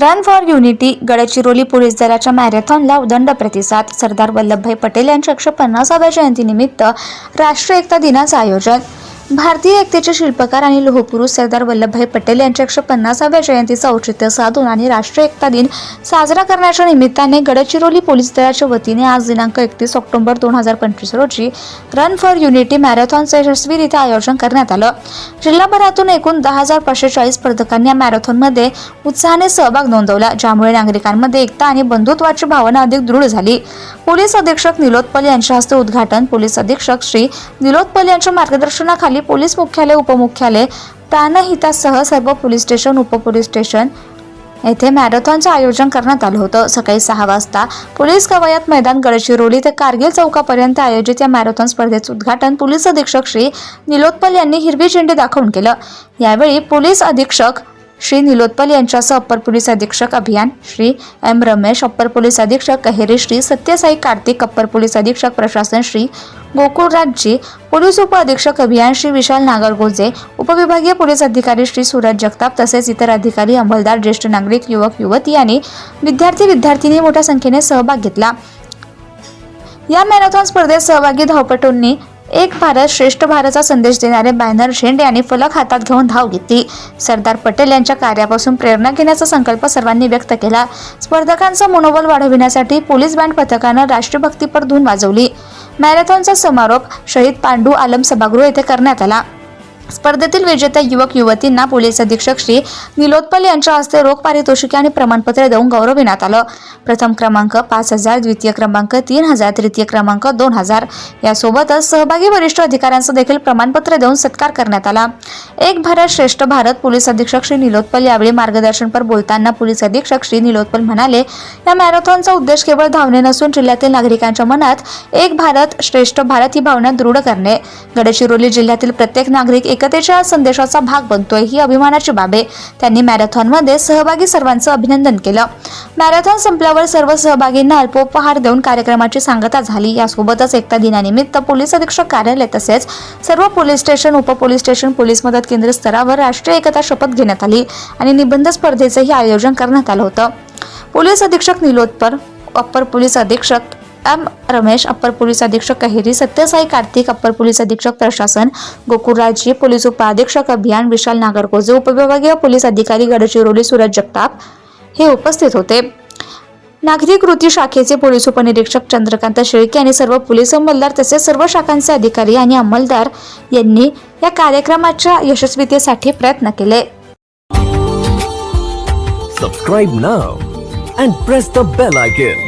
Run for unity Gadchiroli police दलाच्या मॅरेथॉनला उदंड प्रतिसाद. सरदार वल्लभभाई पटेल यांच्या एकशे पन्नासाव्या जयंतीनिमित्त राष्ट्रीय एकता दिनाचं आयोजन. भारतीय एकतेचे शिल्पकार आणि लोहपुरुष सरदार वल्लभभाई पटेल यांच्या एकशे पन्नासाव्या जयंतीचं औचित्य साधून आणि राष्ट्रीय एकता दिन साजरा करण्याच्या निमित्ताने गडचिरोली पोलीस दलाच्या वतीने आज दिनांक एकतीस ऑक्टोबर दोन हजार पंचवीस रोजी रन फॉर युनिटी मॅरेथॉनचं यशस्वीरित्या आयोजन करण्यात आलं. जिल्हाभरातून एकूण दहा हजार पाचशे चाळीस स्पर्धकांनी या मॅरेथॉनमध्ये उत्साहाने सहभाग नोंदवला ज्यामुळे नागरिकांमध्ये एकता आणि बंधुत्वाची भावना अधिक दृढ झाली. पोलीस अधीक्षक निलोत्पल यांच्या हस्ते उद्घाटन पोलीस अधीक्षक श्री निलोत्पल यांच्या मार्गदर्शनाखाली पोलीस मुख्यालय उपमुख्यालय प्राणहितासह सर्व पोलीस स्टेशन उपपोलीस स्टेशन येथे मॅरेथॉनचं आयोजन करण्यात आलं होतं. सकाळी सहा वाजता पोलीस कवायत मैदान गडचिरोली ते कारगिल चौकापर्यंत आयोजित या मॅरेथॉन स्पर्धेचं उद्घाटन पोलीस अधीक्षक श्री निलोत्पल यांनी हिरवी झेंडी दाखवून केलं. यावेळी पोलीस अधीक्षक श्री निलोत्पल यांच्यासह अप्पर पोलीस अधीक्षक अभियान Shri M Ramesh upper police अधीक्षक कहेरी श्री सत्यसाई कार्तिक अप्पर पोलीस अधीक्षक प्रशासन श्री गोकुळराजजी पोलीस उप अधीक्षक अभियान श्री विशाल नागरगोजे उपविभागीय पोलीस अधिकारी श्री सूरज जगताप तसेच इतर अधिकारी अंमलदार ज्येष्ठ नागरिक युवक युवती आणि विद्यार्थी विद्यार्थिनी मोठ्या संख्येने सहभाग घेतला. या मॅरेथॉन स्पर्धेत सहभागी धावपटूंनी एक भारत श्रेष्ठ भारतचा संदेश देणारे बॅनर झेंडे आणि फलक हातात घेऊन धाव घेतली. सरदार पटेल यांच्या कार्यापासून प्रेरणा घेण्याचा संकल्प सर्वांनी व्यक्त केला. स्पर्धकांचं मनोबल वाढविण्यासाठी पोलीस बँड पथकानं राष्ट्रभक्तीपर धून वाजवली. मॅरेथॉनचा समारोप शहीद पांडू आलम सभागृह येथे करण्यात आला. स्पर्धेतील विजेत्या युवक युवतींना पोलीस अधीक्षक श्री निलोत्पल यांच्या हस्ते रोख पारितोषिके आणि प्रमाणपत्र देऊन गौरविण्यात आलं. प्रथम क्रमांक पाच हजार द्वितीय क्रमांक तीन हजार तृतीय क्रमांक दोन हजार. यासोबतच सहभागी वरिष्ठ अधिकाऱ्यांचं देखील प्रमाणपत्र देऊन सत्कार करण्यात आला. एक भारत श्रेष्ठ भारत पोलीस अधीक्षक श्री निलोत्पल यावेळी मार्गदर्शनपर बोलताना पोलीस अधीक्षक श्री निलोत्पल म्हणाले या मॅरेथॉनचा उद्देश केवळ धावणे नसून जिल्ह्यातील नागरिकांच्या मनात एक भारत श्रेष्ठ भारत ही भावना दृढ करणे. गडचिरोली जिल्ह्यातील प्रत्येक नागरिक एक एकतेच्या संदेशाचा भाग बनतोय ही अभिमानाची बाब. आहे त्यांनी मॅरेथॉनमध्ये सहभागी सर्वांचं अभिनंदन केलं. मॅरेथॉन संपल्यावर सर्व सहभागींना अल्पोपहार देऊन कार्यक्रमाची सांगता झाली. यासोबतच एकता दिनानिमित्त पोलीस अधीक्षक कार्यालय तसेच सर्व पोलीस स्टेशन उपपोलीस स्टेशन पोलीस मदत केंद्र स्तरावर राष्ट्रीय एकता शपथ घेण्यात आली आणि निबंध स्पर्धेचंही आयोजन करण्यात आलं होतं. पोलीस अधीक्षक निलोत्पर अप्पर पोलीस अधीक्षक एम रमेश अप्पर पोलीस अधीक्षक कहेरी सत्यसाई कार्तिक अप्पर पोलीस अधीक्षक प्रशासन गोकुळराजी पोलीस उपाधीक्षक अभियान विशाल नागरकोजे उपविभागीय पोलीस अधिकारी गडचिरोली सूरज जगताप हे उपस्थित होते. नागरी कृती शाखेचे पोलीस उपनिरीक्षक चंद्रकांत शेळके आणि सर्व पोलीस अंमलदार तसेच सर्व शाखांचे अधिकारी आणि अंमलदार यांनी या कार्यक्रमाच्या यशस्वीतेसाठी प्रयत्न केले. Subscribe now and press the bell icon